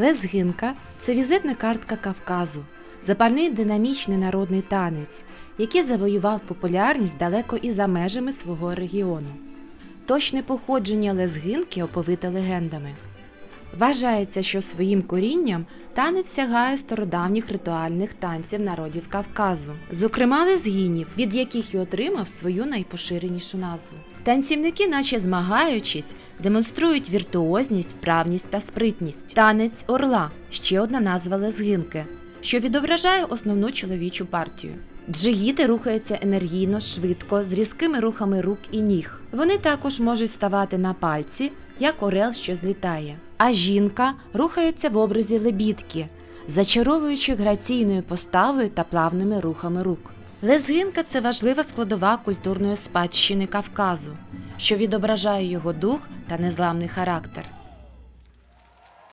Лезгинка це візитна картка Кавказу, запальний динамічний народний танець, який завоював популярність далеко і за межами свого регіону. Точне походження лезгинки оповите легендами. Вважається, що своїм корінням танець сягає стародавніх ритуальних танців народів Кавказу, зокрема лезгінів, від яких і отримав свою найпоширенішу назву. Танцівники, наче змагаючись, демонструють віртуозність, вправність та спритність. Танець орла ще одна назва лезгинки, що відображає основну чоловічу партію. Джигіти рухаються енергійно, швидко, з різкими рухами рук і ніг. Вони також можуть ставати на пальці, як орел, що злітає. А жінка рухається в образі лебідки, зачаровуючи граційною поставою та плавними рухами рук. Лезгинка це важлива складова культурної спадщини Кавказу, що відображає його дух та незламний характер.